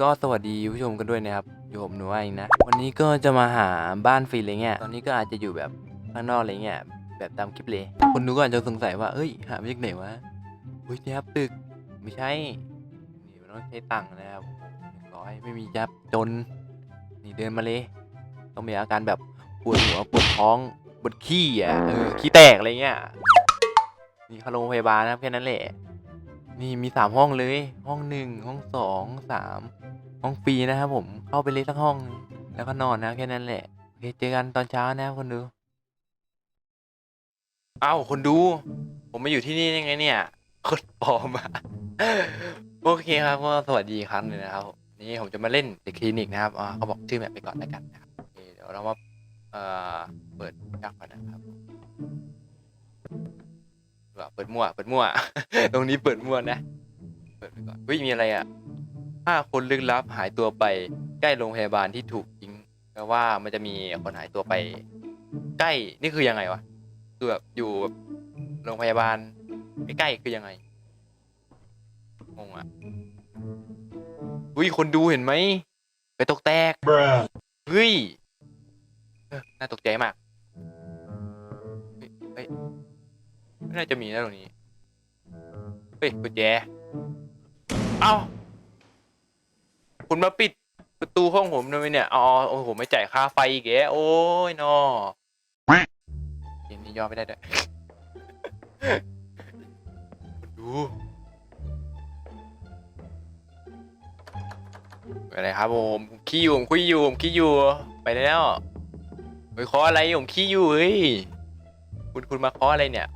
ก็สวัสดีผู้ชมกันด้วยนะครับอยู่ผมหนูเองนะ วันนี้ก็จะมาหาบ้านฟรีอะไรเงี้ย ตอนนี้ก็อาจจะอยู่แบบข้างนอกอะไรเงี้ย แบบตามคลิปเลย คนดูก็อาจจะสงสัยว่า เอ้ย หามาจากไหนวะอุ้ยเนี่ยครับตึก ไม่ใช่ นี่มันต้องใช้ตังค์นะครับหนึ่งร้อยไม่มีจับจน นี่เดินมาเลย ต้องมีอาการแบบปวดหัวปวดท้องปวดขี้อะ เออ ขี้แตกอะไรเงี้ย นี่เข้าโรงพยาบาลนะครับแค่นั้นแหละนี่มีสามห้องเลย ห้องหนึ่งห้องสองสาม ห้องฟรีนะครับผมเข้าไปเลยสักห้องหนึ่งแล้วก็นอนนะแค่นั้นแหละโอเคเจอกันตอนเช้านะครับคนดูเอ้าคนดู ผมมาอยู่ที่นี่ยังไงเนี่ยคนปลอมอะโอเคครับก็สวัสดีครั้งหนึงนะครับนี่ผมจะมาเล่นเด็กคลินิกนะครับเขาบอกชื่อแบบไปก่อนแล้วกันนะครับเเดี๋ยวเรามาเอ่อเปิดจักก่อนนะครับเปิดมั่ว เปิดมั่ว ตรงนี้เปิดมั่วนะ เปิดไปก่อนเฮ้ยมีอะไรอะ ห้าคนลึกลับหายตัวไปใกล้โรงพยาบาลที่ถูกทิ้งแปลว่ามันจะมีคนหายตัวไป ใกล้นี่คือยังไงวะคือแบบอยู่แบบโรงพยาบาลใกล้ๆคือยังไงงงอะอุ้ยคนดูเห็นไหมไปตกแตก Bruh. เฮ้ยเออน่าตกใจมากเฮ้ยเฮ้ยไม่น่าจะมีนะตรงนี้ เฮ้ยกุญแจ เอ้า คุณมาปิดประตูห้องผมทำไมเนี่ยอ๋อโอ้โหไม่จ่ายค่าไฟอีกแกโอ้ยนอเกมนี้ย่อไม่ได้ด้วยดูอะไรครับผมขี้อยู่ผมขี้อยู่ผมขี้อยู่ไปแล้วไปคาะอะไรผมขี้อยู่เฮ้ยคุณคุณมาคาะอะไรเนี่ย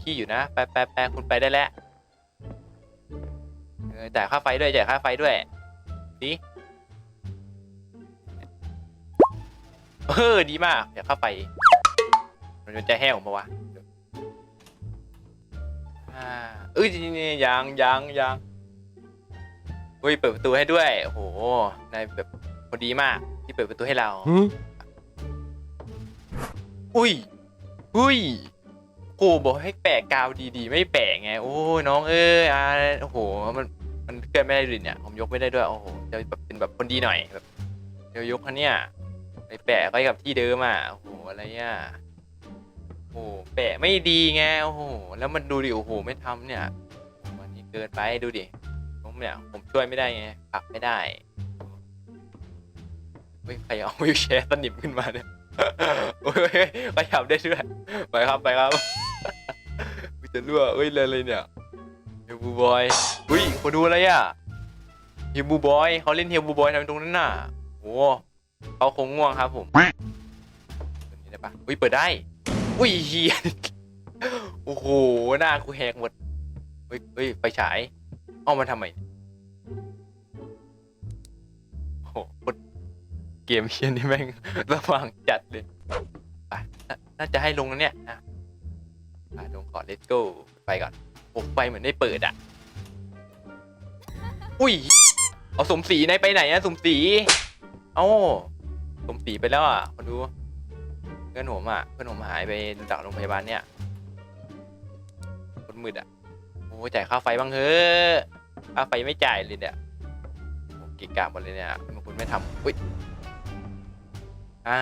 ขี้อยู่นะ ไปไปไปคุณไปได้แล้วเออจ่ายค่าไฟด้วยจ่ายค่าไฟด้วย ดีเออดีมากจ่ายค่าไฟมันจะแห้งผมปะวะอ่าเอ้ยนี่ยังยังยังเฮ้ยเปิดประตูให้ด้วยโอ้โหนายแบบพอดีมากที่เปิดประตูให้เราอุ้ยอุ้ยโอ้บอกให้แปะกาวดีๆ ไม่แปะไง โอ้ยน้องเอ้ยอ่าโอ้โหมัน มันเกินไม่ได้เลยเนี่ยผมยกไม่ได้ด้วยโอ้โหจะแบบเป็นแบบคนดีหน่อยแบบเดี๋ยวยกคันเนี่ยไปแปะไว้กับที่เดิมอะโอ้โหอะไรอะโอ้โหแปะไม่ดีไงโอ้โหแล้วมันดูดิโอ้โหไม่ทำเนี่ยวันนี้เกินไปดูดิผมเนี่ยผมช่วยไม่ได้ไงผลักไม่ได้เฮ้ยใครเอาวิวแชร์สนิมขึ้นมาเนี่ยโอ้ยเฮ้ยขยับได้ด้วยไปครับไปครับจะรั่วเอ้ยเลยเลยเนี่ย ฮลบูบอยอุ้ยคนดูอะไรอะเฮลบูบอยเขาเล่นเฮลบูบอยทำตรงนั้นน่ะโอ้เขาคงง่วงครับผมเปิดนี้ได้ปะอุ้ยเปิดได้อุ้ยเฮียโอ้โหหน้ากูแหกหมดเฮ้ยเฮ้ยไฟฉายเอามาทำไมโอ้โหโคตรเกมเฮียนี่แม่งระหว่างจัดเลยไปน่าน่าจะให้ลงนะเนี่ยอะอะลงก่อน let's go ไปก่อน ผมไปเหมือนได้เปิดอะ อุ้ย เอาสมศรีนไปไหนอะสมศรีเอ้าสมศรีไปแล้วอะคนดูเพื่อนผมอะเพื่อนผมหายไปจากโรงพยาบาลเนี่ย คนมืดอะ โอ้ยจ่ายค่าไฟบ้างเถอะค่าไฟไม่จ่ายเลยเนี่ยโอ้กิกะหมดเลยเนี่ยทำไมคุณไม่ทำอุ้ยอ่า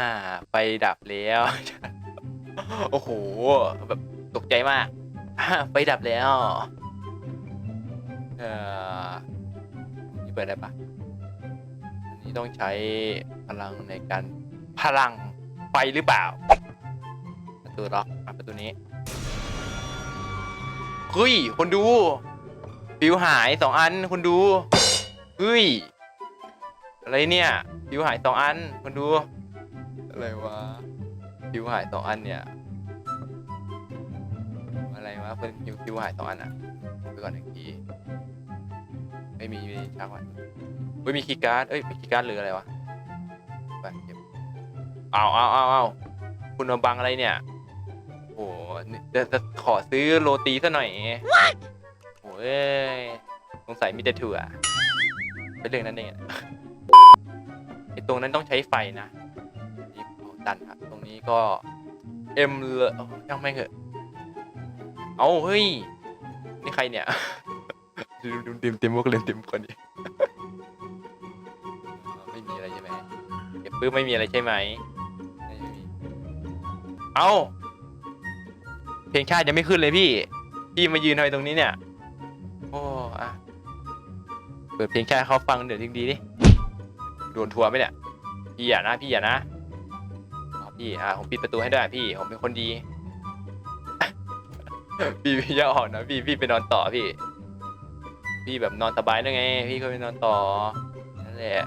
ไฟดับแล้ว โอ้โห แบบตกใจมาก ไฟดับแล้ว เอ่อนี่เปิดได้ปะอันนี้ต้องใช้พลังในการพลังไฟหรือเปล่า ประตูล็อกอะประตูนี้เฮ้ยคนดูฟิวหายสองอันคนดูเฮ้ยอะไรเนี่ยฟิวหายสองอันคนดูอะไรวะคิวหายสองอันเนี่ย วะเป็นคิวคิวหายสองอันอะไปก่อนหนึ่งทีไม่มีมีชักว่ะเฮ้ยมีคีย์การ์ดเอ้ยมีคีย์การ์ดหรืออะไรวะไปเก็บเอาเอาเอาเอาคุณมาบังอะไรเนี่ยโอ้โหนี่จะจะขอซื้อโรตีซะหน่อยโอ้ยสงสัยมีแต่ถั่วเป็นเรื่องนั้นเองอะไอตรงนั้นต้องใช้ไฟนะนี่ดันครับตรงนี้ก็เอ็มเลยเอาช่างแม่งเถอะ เอาเฮ้ย นี่ใครเนี่ยดูดูเต็มเต็มพวกเลยเต็มคนนี้ปึ๊บไม่มีอะไรใช่ไหมไม่มีเอาเพลงชาติยังไม่ขึ้นเลยพี่ พี่มายืนทำไมตรงนี้เนี่ย โอ้อะเปิดเพลงชาติเขาฟังเดี๋ยวดีดีดิโดนทัวร์ไหมเนี่ย พี่อย่านะ พี่อย่านะพี่อะผมปิดประตูให้ด้วยพี่ ผมเป็นคนดี พี่พี่อย่าออกนะพี่พี่ไปนอนต่อพี่ พี่แบบนอนสบายได้ไง พี่ก็ไปนอนต่อนั่นแหละ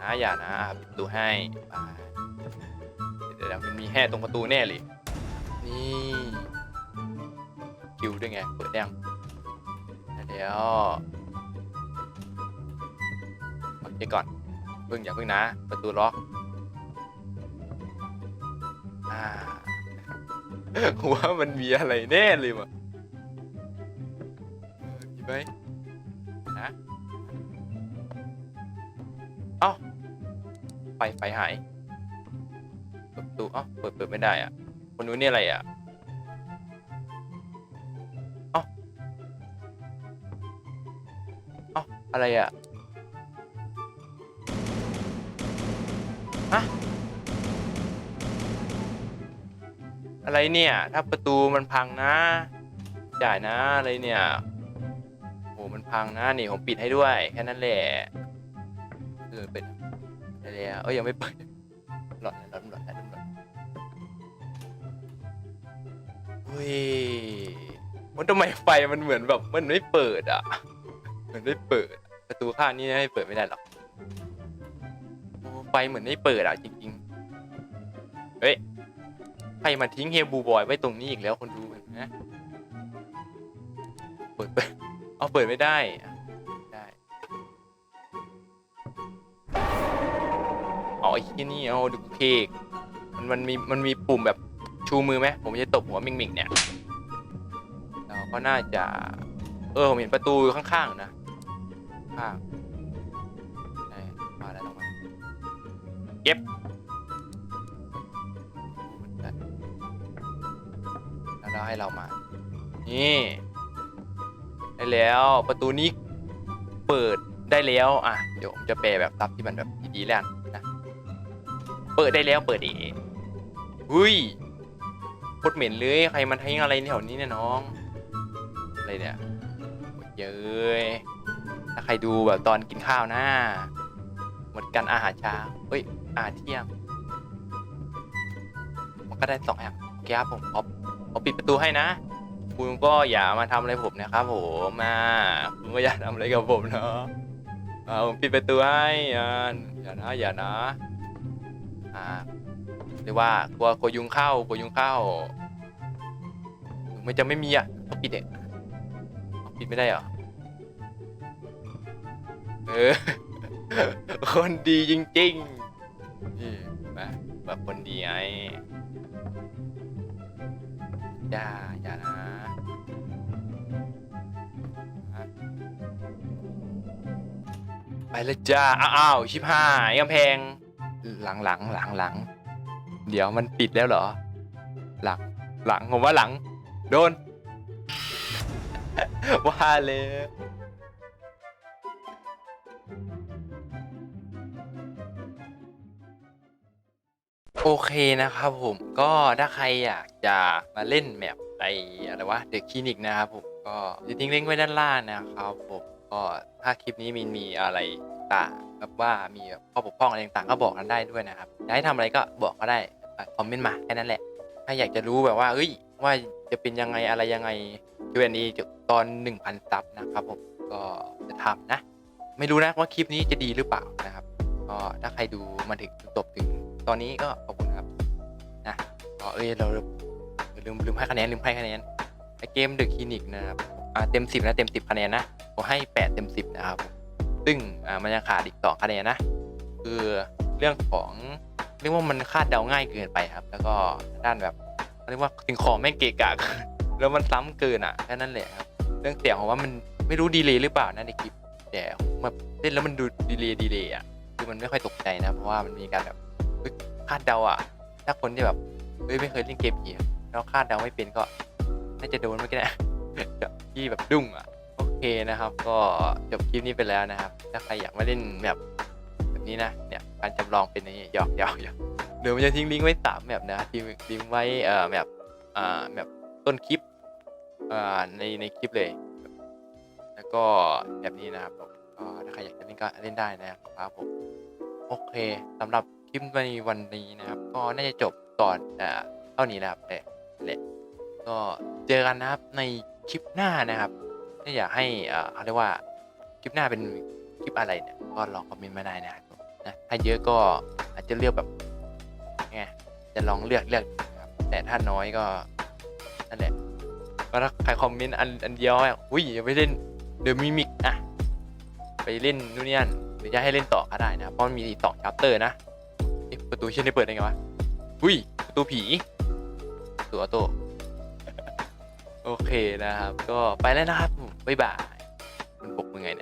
นะอย่านะปิดประตูให้ไปเดี๋ยวเดี๋ยวมันมีแห่ตรงประตูแน่เลยนี่คิวด้วยไงเปิดยังเดี๋ยวโอเคก่อนเพิ่งอย่าเพิ่งนะ ประตูล็อกอ่า วามันมีอะไรแน่เลยวะมีไหมนะเอ้าไฟไฟหายเปิดประตูเอ้าเปิดเปิดไม่ได้อะ คนนู้นนี่อะไรอะเอ้าเอ้าอะไรอะฮะ อะไรเนี่ย ถ้าประตูมันพังนะจ่ายนะอะไรเนี่ยโหมันพังนะนี่ผมปิดให้ด้วย แค่นั้นแหละเออเป็นอะไรอะเอ้ยยังไม่เปิดหลอดหลอดหลอดหลอดหลอดเฮ้ยมันทำไมไฟมันเหมือนแบบมันไม่เปิดอะเหมือนไม่เปิด ประตูข้างนี้ให้เปิดไม่ได้หรอกไฟเหมือนไม่เปิดอะจริงๆเฮ้ย ใครมาทิ้งเฮบูบอยไว้ตรงนี้อีกแล้วคนดูเห็นไหมเปิดเปิดเอาเปิดไม่ได้อ่ได้เอาไอ้ที่นี่เอาดูเคกมันมันมีมันมีปุ่มแบบชูมือไหมผมจะตบหัวมิงมิงเนี่ยเราก็น่าจะ เออผมเห็นประตูอยู่ข้างๆนะข้างมาแล้วต้องมาเก็บ ให้เรามา นี่ได้แล้วประตูนี้เปิดได้แล้วอะเดี๋ยวผมจะแปลแบบซับที่มันแบบดีๆแล้วนะเปิดได้แล้วเปิดเองหุ้ยโคตรเหม็นเลยใครมันทิ้งอะไรแถวนี้เนี่ยน้องอะไรเนี่ยเยอะถ้าใครดูแบบตอนกินข้าวนะหมดกันอาหารเช้าเฮ้ยอาหารเที่ยงมันก็ได้สองอย่างโอเคครับผมขอ ขอปิดประตูให้นะ คุณก็อย่ามาทำอะไรผมนะครับผมมาคุณก็อย่าทำอะไรกับผมเนาะอ่าผมปิดประตูให้อ่าอย่านะอย่านะอ่าหรือว่ากลัวกลัวยุงเข้ากลัวยุงเข้าถึงมันจะไม่มีอะเขาปิดเด็ปิดไม่ได้เหรอเออ คนดีจริงๆนี่แบบคนดีไง อย่าอย่านะไปละจ้าอ้าวชิบหายกำแพง หลังหลังหลังหลังเดี๋ยวมันปิดแล้วเหรอ หลังหลังผมว่าหลัง โดน ว่าเลย โอเคนะครับผมก็ถ้าใครอยากจะมาเล่นแมปไออะไรวะเด็กคลินิกนะครับผมก็จะทิ้งลิงก์ไว้ด้านล่างนะครับผมก็ถ้าคลิปนี้มีมีอะไรต่างแบบว่ามีข้อบกพร่องอะไรต่างก็บอกกันได้ด้วยนะครับอยากให้ทำอะไรก็บอกก็ได้คอมเมนต์มาแค่นั้นแหละ ถ้าอยากจะรู้แบบว่าเอ้ยว่าจะเป็นยังไงอะไรยังไง Q&A ตอน 1,000ซับนะครับผมก็จะทำนะ ไม่รู้นะว่าคลิปนี้จะดีหรือเปล่านะครับก็ถ้าใครดูมาถึงจบถึง ตอนนี้ก็ขอบคุณครับนะเอ้ยเราลืมลืมให้คะแนนลืมให้คะแนนไอเกมเดอะคลินิกนะครับอ่าเต็ม10นะเต็ม10คะแนนนะผมให้8เต็ม10นะครับ ซึ่งอ่ามันยังขาดอีก2คะแนนนะคือเรื่องของเรียกว่ามันคาดเดาง่ายเกินไปครับ แล้วก็ด้านแบบเรียกว่าสิ่งของแม่งเกะกะแล้วมันซ้ำเกินอะแค่นั้นแหละครับ เรื่องเสียงผมว่ามันไม่รู้ดีเลยหรือเปล่านะในคลิปแต่มาเล่นแล้วมันดูดีเลยดีเลยอะคือมันไม่ค่อยตกใจนะเพราะว่ามันมีการแบบ คาดเดาอะ ถ้าคนที่แบบเฮ้ยไม่เคยเล่นเกมผีแล้วคาดเดาไม่เป็นก็น่าจะโดนเมื่อกี้นะที่แบบดุ้งอะโอเคนะครับ ก็จบคลิปนี้ไปแล้วนะครับ ถ้าใครอยากมาเล่นแบบแบบนี้นะเนี่ยการจำลองเป็นอย่างนี้หยอกหยอกหยอกเดี๋ยวมันจะทิ้งลิงก์ไว้สามแบบนะครับทิ้งลิงก์ไว้เอ่อแบบอ่าแบบต้นคลิปอ่าในในคลิปเลย แล้วก็แบบนี้นะครับก็ถ้าใครอยากจะเล่นก็เล่นได้นะครับผมโอเคสำหรับ คลิปในวันนี้นะครับ ก็น่าจะจบตอนอ่าเท่านี้นะครับเนี่ยแหละก็เจอกันนะครับในคลิปหน้านะครับถ้าอยากให้อ่าเขาเรียกว่าคลิปหน้าเป็นคลิปอะไรเนี่ยก็ลองคอมเมนต์มาได้นะครับนะถ้าเยอะก็อาจจะเลือกแบบไงจะลองเลือกเลือกครับแต่ถ้าน้อยก็นั่นแหละก็ถ้าใครคอมเมนต์อันอันเดียวอะอุ้ยอย่าไปเล่นเดอะมิมิกอะไปเล่นนู่นนี่นั่นหรือจะให้เล่นต่อก็ได้นะเพราะมันมีสองชัปเตอร์นะ ประตูเช่นได้เปิดได้ไงวะอุ้ยประตูผีตัวโตโอเคนะครับ ก็ไปแล้วนะครับบ๊ายบายมันปกยังไงเนี่ย